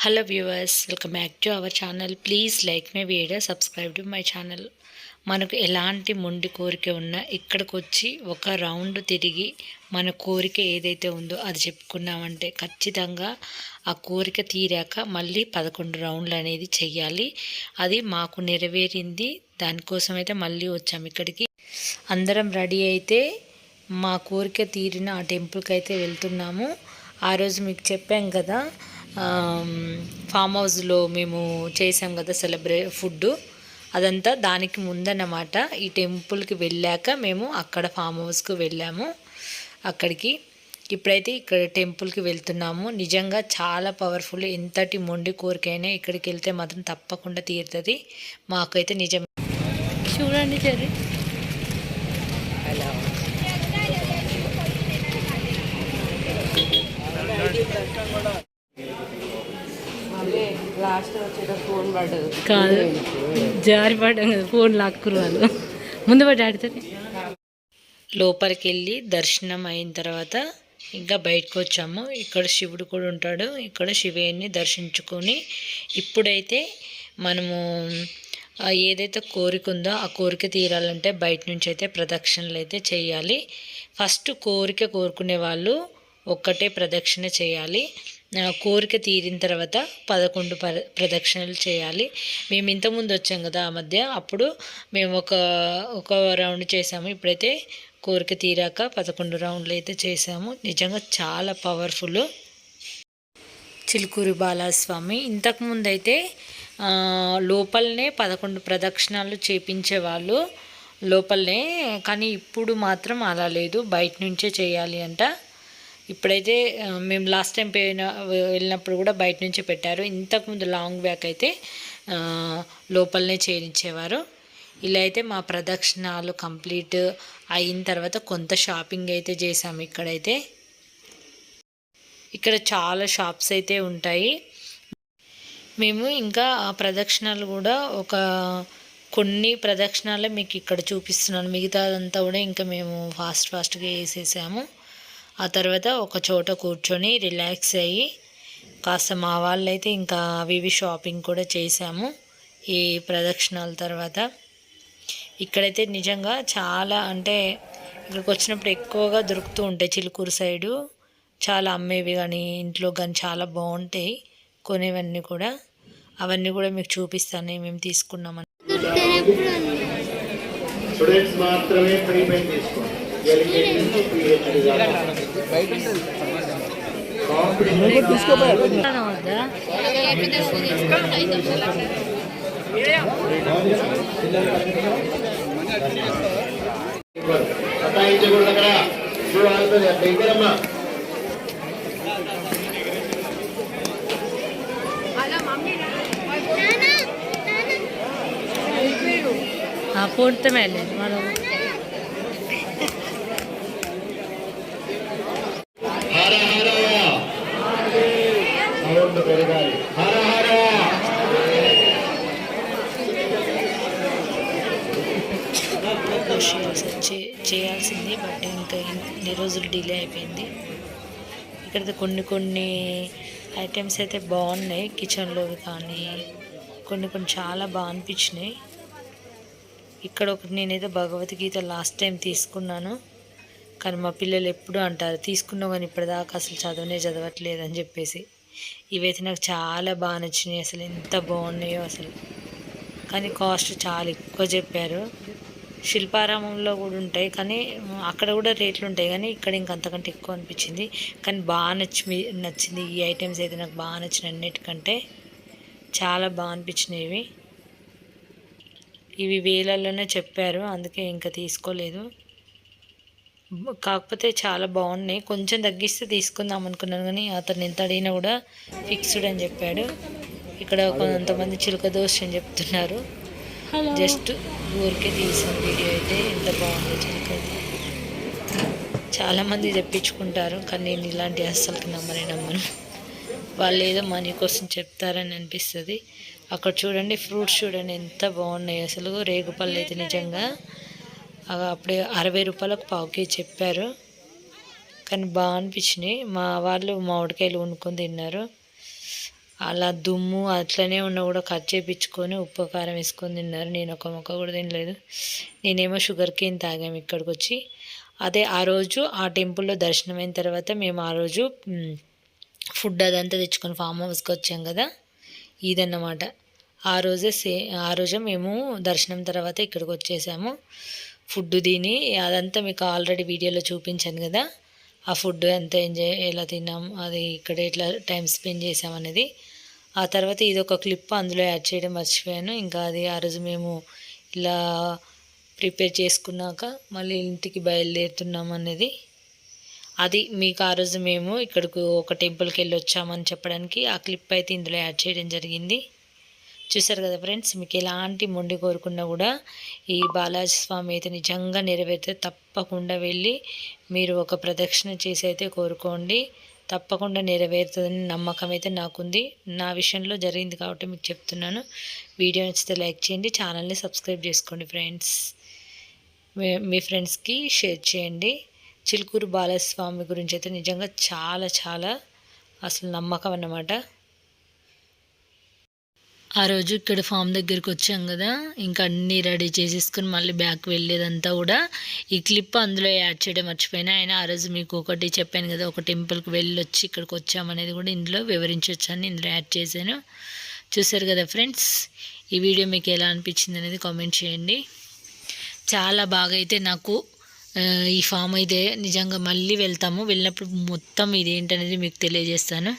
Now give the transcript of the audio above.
Hello viewers welcome back to our channel please like my video subscribe to my channel మనకు ఎలాంటి మొండి కోరిక ఉన్నా ఇక్కడికి వచ్చి ఒక రౌండ్ తిరిగి మన కోరిక ఏదైతే ఉందో అది చెప్పుకున్నామంటే ఖచ్చితంగా ఆ కోరిక తీరాక మళ్ళీ పదకొండు రౌండ్లు అనేది చెయ్యాలి. అది మాకు నెరవేరింది. దానికోసం అయితే మళ్ళీ వచ్చాము ఇక్కడికి. అందరం రెడీ అయితే మా కోరిక తీరిన ఆ టెంపుల్కి అయితే వెళ్తున్నాము. ఆ రోజు మీకు చెప్పాం కదా ఫామ్ హౌస్లో మేము చేసాం కదా సెలబ్రే ఫుడ్ అదంతా దానికి ముందన్నమాట. ఈ టెంపుల్కి వెళ్ళాక మేము అక్కడ ఫామ్ హౌస్కు వెళ్ళాము. అక్కడికి ఇప్పుడైతే ఇక్కడ టెంపుల్కి వెళ్తున్నాము. నిజంగా చాలా పవర్ఫుల్ ఎంతటి మొండి కోరికైనా ఇక్కడికి వెళ్తే మాత్రం తప్పకుండా తీరుతుంది. మాకైతే నిజం చూడండి సరే లాస్ట్ కాదు. జారి పడ్డాం కదా ఫోన్ లాక్కురు వాళ్ళు. ముందు పడి ఆడుతుంది లోపలికి వెళ్ళి దర్శనం అయిన తర్వాత ఇంకా బయటకు వచ్చాము. ఇక్కడ శివుడు కూడా ఉంటాడు. ఇక్కడ శివయ్యని దర్శించుకొని ఇప్పుడైతే మనము ఏదైతే కోరిక ఉందో ఆ కోరిక తీరాలంటే బయట నుంచి అయితే ప్రదక్షిణలు అయితే చేయాలి. ఫస్ట్ కోరిక కోరుకునే వాళ్ళు ఒక్కటే ప్రదక్షిణ చేయాలి. కోరిక తీరిన తర్వాత పదకొండు ప్ర ప్రదక్షిణలు చేయాలి. మేము ఇంతకుముందు వచ్చాం కదా ఆ మధ్య. అప్పుడు మేము ఒక ఒక రౌండ్ చేసాము. ఇప్పుడైతే కోరిక తీరాక పదకొండు రౌండ్లు అయితే చేసాము. నిజంగా చాలా పవర్ఫుల్. చిలుకూరి బాలస్వామి ఇంతకుముందు అయితే లోపలనే పదకొండు ప్రదక్షిణాలు చేపించేవాళ్ళు. లోపలనే కానీ ఇప్పుడు మాత్రం అలా లేదు. బయట నుంచే చేయాలి అంట. ఇప్పుడైతే మేము లాస్ట్ టైం పోయిన వెళ్ళినప్పుడు కూడా బయట నుంచి పెట్టారు. ఇంతకుముందు లాంగ్ బ్యాక్ అయితే లోపలనే చేయించేవారు. ఇలా అయితే మా ప్రదక్షిణాలు కంప్లీట్ అయిన తర్వాత కొంత షాపింగ్ అయితే చేసాము ఇక్కడైతే. ఇక్కడ చాలా షాప్స్ అయితే ఉంటాయి. మేము ఇంకా ఆ ప్రదక్షిణాలు కూడా ఒక కొన్ని ప్రదక్షిణాలే మీకు ఇక్కడ చూపిస్తున్నాను. మిగతాదంతా కూడా ఇంకా మేము ఫాస్ట్ ఫాస్ట్గా వేసేసాము. ఆ తర్వాత ఒక చోట కూర్చొని రిలాక్స్ అయ్యి కాస్త మా వాళ్ళైతే ఇంకా అవి ఇవి షాపింగ్ కూడా చేసాము ఈ ప్రదక్షిణాల తర్వాత. ఇక్కడైతే నిజంగా చాలా అంటే ఇక్కడికి వచ్చినప్పుడు ఎక్కువగా దొరుకుతూ ఉంటాయి చిలుకూరు సైడు చాలా అమ్మేవి కానీ ఇంట్లో కానీ చాలా బాగుంటాయి కొనేవన్నీ కూడా. అవన్నీ కూడా మీకు చూపిస్తాను మేము తీసుకున్నామని స్టూడెంట్స్ మాత్రమే ఫ్రీ తీసుకోండి. ఎల్కేజీ నుంచి అక్కడ దగ్గరమ్మా మనం ఖుషి చే- చేయాల్సింది బట్ ఇంకా ఇన్ని రోజులు డిలే అయిపోయింది. ఇక్కడ కొన్ని కొన్ని ఐటమ్స్ అయితే బాగున్నాయి కిచెన్లో కానీ కొన్ని కొన్ని చాలా బాగా అనిపించినాయి. ఇక్కడ ఒకటి నేనైతే భగవద్గీత లాస్ట్ టైం తీసుకున్నాను కానీ మా పిల్లలు ఎప్పుడూ అంటారు తీసుకున్నావు కానీ ఇప్పటిదాకా అసలు చదవనే చదవట్లేదు అని చెప్పేసి. ఇవైతే నాకు చాలా బాగా నచ్చినాయి అసలు ఎంత బాగున్నాయో అసలు. కానీ కాస్ట్ చాలా ఎక్కువ చెప్పారు. శిల్పారామంలో కూడా ఉంటాయి. కానీ అక్కడ కూడా రేట్లు ఉంటాయి. కానీ ఇక్కడ ఇంకంతకంటే ఎక్కువ అనిపించింది. కానీ బాగా నచ్చి నచ్చింది ఈ ఐటమ్స్ అయితే నాకు బాగా నచ్చిన అన్నిటికంటే చాలా బాగా అనిపించినాయి ఇవి ఇవి వేలల్లోనే చెప్పారు. అందుకే ఇంకా తీసుకోలేదు. కాకపోతే చాలా బాగున్నాయి. కొంచెం తగ్గిస్తే తీసుకుందాం అనుకున్నాను. కానీ అతను ఎంత అడిగినా కూడా ఫిక్స్డ్ అని చెప్పాడు. ఇక్కడ కొంతమంది చిలుక దోశ అని చెప్తున్నారు. జస్ట్ ఊరికే తీసిన వీడియో అయితే ఎంత బాగుందో చిలుకది చాలామంది తెప్పించుకుంటారు కానీ నేను ఇలాంటి అస్సలకి నమ్మనే నమ్మను. వాళ్ళు ఏదో మనీ కోసం చెప్తారని అనిపిస్తుంది. అక్కడ చూడండి ఫ్రూట్స్ చూడండి ఎంత బాగున్నాయి. అసలు రేగుపళ్ళు అయితే నిజంగా అప్పుడే అరవై రూపాయలకు పావు కేజీ చెప్పారు. కానీ బాగా అనిపించినాయి. మా వాళ్ళు మామిడికాయలు వండుకొని తిన్నారు. అలా దుమ్ము అట్లనే ఉన్న కూడా కట్ చేపించుకొని ఉప్పు కారం వేసుకొని తిన్నారు. నేను ఒక మొక్క కూడా తినలేదు. నేనేమో షుగర్ కేన్ తాగాము ఇక్కడికి వచ్చి అదే ఆ రోజు ఆ టెంపుల్లో దర్శనం అయిన తర్వాత మేము ఆ రోజు ఫుడ్ అదంతా తెచ్చుకొని ఫామ్ హౌస్కి వచ్చాం కదా. ఇదన్నమాట. ఆ రోజే సే ఆ రోజే మేము దర్శనం తర్వాత ఇక్కడికి వచ్చేసాము. ఫుడ్ తిని అదంతా మీకు ఆల్రెడీ వీడియోలో చూపించాను కదా. ఆ ఫుడ్ ఎంత ఎంజాయ్ ఎలా తిన్నాం అది ఇక్కడ ఎట్లా టైం స్పెండ్ చేసాం అనేది. ఆ తర్వాత ఇది ఒక క్లిప్ అందులో యాడ్ చేయడం మర్చిపోయాను. ఇంకా అది ఆ రోజు మేము ఇలా ప్రిపేర్ చేసుకున్నాక మళ్ళీ ఇంటికి బయలుదేరుతున్నాం అనేది. అది మీకు ఆ రోజు మేము ఇక్కడికి ఒక టెంపుల్కి వెళ్ళి వచ్చామని చెప్పడానికి ఆ క్లిప్ అయితే ఇందులో యాడ్ చేయడం జరిగింది. చూసారు కదా ఫ్రెండ్స్ మీకు ఎలాంటి మొండి కోరుకున్నా కూడా ఈ బాలాజీ స్వామి అయితే నిజంగా నెరవేరితే తప్పకుండా వెళ్ళి మీరు ఒక ప్రదక్షిణ చేసి అయితే కోరుకోండి. తప్పకుండా నెరవేరుతుందని నమ్మకం అయితే నాకుంది. నా విషయంలో జరిగింది కాబట్టి మీకు చెప్తున్నాను. వీడియో నచ్చితే లైక్ చేయండి ఛానల్ని సబ్స్క్రైబ్ చేసుకోండి ఫ్రెండ్స్. మీ- మీ ఫ్రెండ్స్కి షేర్ చేయండి. చిలుకూరు బాలస్వామి గురించి అయితే నిజంగా చాలా చాలా అసలు నమ్మకం అన్నమాట. ఆ రోజు ఇక్కడ ఫామ్ దగ్గరికి వచ్చాం కదా. ఇంకా అన్నీ రెడీ చేసేసుకుని మళ్ళీ బ్యాక్ వెళ్ళేదంతా కూడా ఈ క్లిప్ అందులో యాడ్ చేయడం మర్చిపోయినా. ఆయన ఆ రోజు మీకు ఒకటి చెప్పాను కదా ఒక టెంపుల్కి వెళ్ళొచ్చి ఇక్కడికి వచ్చామనేది కూడా ఇందులో వివరించవచ్చని ఇందులో యాడ్ చేశాను. చూసారు కదా ఫ్రెండ్స్ ఈ వీడియో మీకు ఎలా అనిపించింది అనేది కామెంట్ చేయండి. చాలా బాగా అయితే నాకు ఈ ఫామ్ అయితే నిజంగా మళ్ళీ వెళ్తాము. వెళ్ళినప్పుడు మొత్తం ఇదేంటనేది మీకు తెలియజేస్తాను.